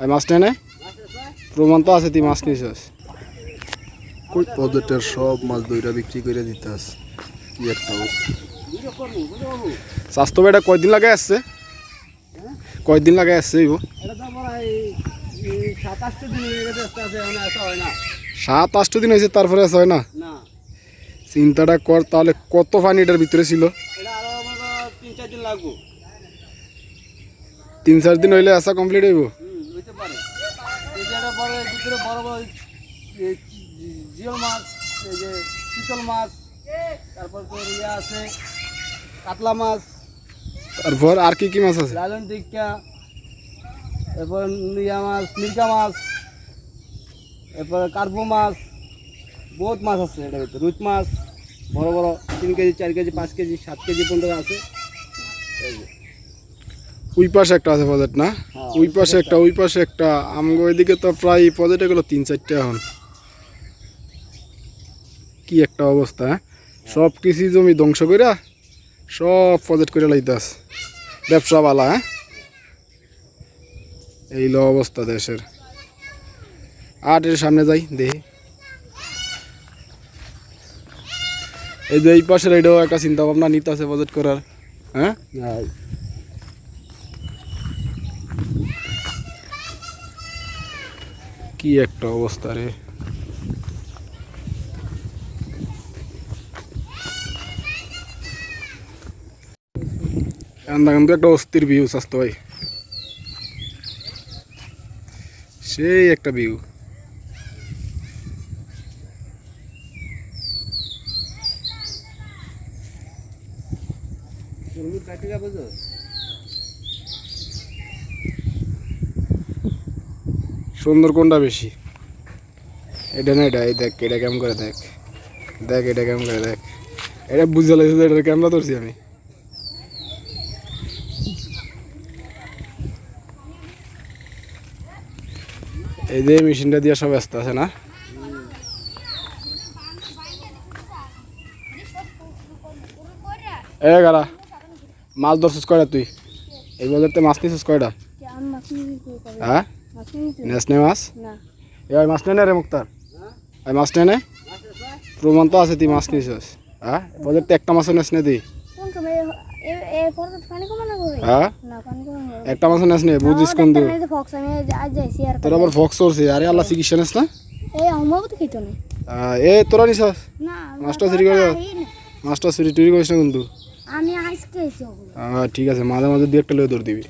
আর মাছ না প্রমাণ তো আছে তুই মাছ নিছিস কই পজেটের সব মাছ দইরা বিক্রি করে দিতে আছে। কি একটা অবস্থা। স্বাস্থ্য বেটা কয়দিন লাগে আসছে? কয়দিন লাগে আসছে ইবো? এটা সাত আটটা দিন হয়ে গেছে আস্তে আস্তে এখন আসা হয় না সাত আটটা দিন হয়েছে তারপরে আসা হয় না? না। চিন্তাটা কর তাহলে কত পানি এটার ভিতরে ছিল? এটা আরও আমার তিন চার দিন তিন চার দিন হইলে আসা কমপ্লিট হইব হুম হইতে পারে এই যে এটা ভিতরে বড় বড় জিও মাছ এই যে চিতল মাছ তারপর তোর ইয়ে আছে কাতলা মাছ তারপর আর কি কি মাছ আছে লালন টিক্কা এরপর ইয়া মাছ মির্কা মাছ এরপর কার্পো মাছ বহুত মাছ আছে এটার ভিতরে রুই মাছ বড় বড় তিন কেজি চার কেজি পাঁচ কেজি সাত কেজি পর্যন্ত আছে এই যে। ওই পাশে একটা আছে প্রজেক্ট না? হ্যাঁ, ওই পাশে একটা ওই পাশে একটা। আমগো ওইদিকে তো প্রায় প্রজেক্ট এগুলো তিন চারটে এখন। কি একটা অবস্থা হ্যাঁ? সব কৃষি জমি ধ্বংস কইরা সব প্রজেক্ট করে লাইতাস ব্যবসা বালা হ্যাঁ? এই লো অবস্থা দেশের। আর এর সামনে যাই দেখি। এই যে এই পাশের এটাও একটা চিন্তা ভাবনা নিতে আছে প্রজেক্ট করার হ্যাঁ। কি একটা অবস্থা রে। কান্দা কিন্তু একটা অস্থির ভিউ স্বাস্থ্য ভাই। সেই একটা ভিউ কাটি যাবে তো সুন্দর কোনটা বেশি। এটা না এটা এই দেখ এটা কেমন করে দেখ। দেখ এটা কেমন করে দেখ। এটা বুঝে লাগছে এটা ক্যামেরা ধরছি আমি। এই যে মেশিনটা দিয়ে সব ব্যস্ত আছে না? এ গারা মাছ ধরছিস কয়টা তুই? এই বাজারতে মাছ নিছিস কয়টা? হ্যাঁ? মাছ নিয়ে তো নেস নে মাছ? না। এ ওই মাছ নেই না রে মুক্তার। ওই মাছ নেই না? প্রমাণ তো আছে তুই মাছ নিছিস। হ্যাঁ? বাজারতে একটা মাছও নেস নে তুই হ্যাঁ? একটা মাছও নেস নে বুঝিস কোন আর তোর আবার ফক্স করছে আরে আল্লাহ চিকিৎসা নেস না? তো এ তোরা নিছিস? না মাছটা চুরি করে মাছটা চুরি টুরি করিস না কিন্তু। আমি আজকে ঠিক আছে মাঝে মাঝে দু একটা লয়ে দৌড় দিবি।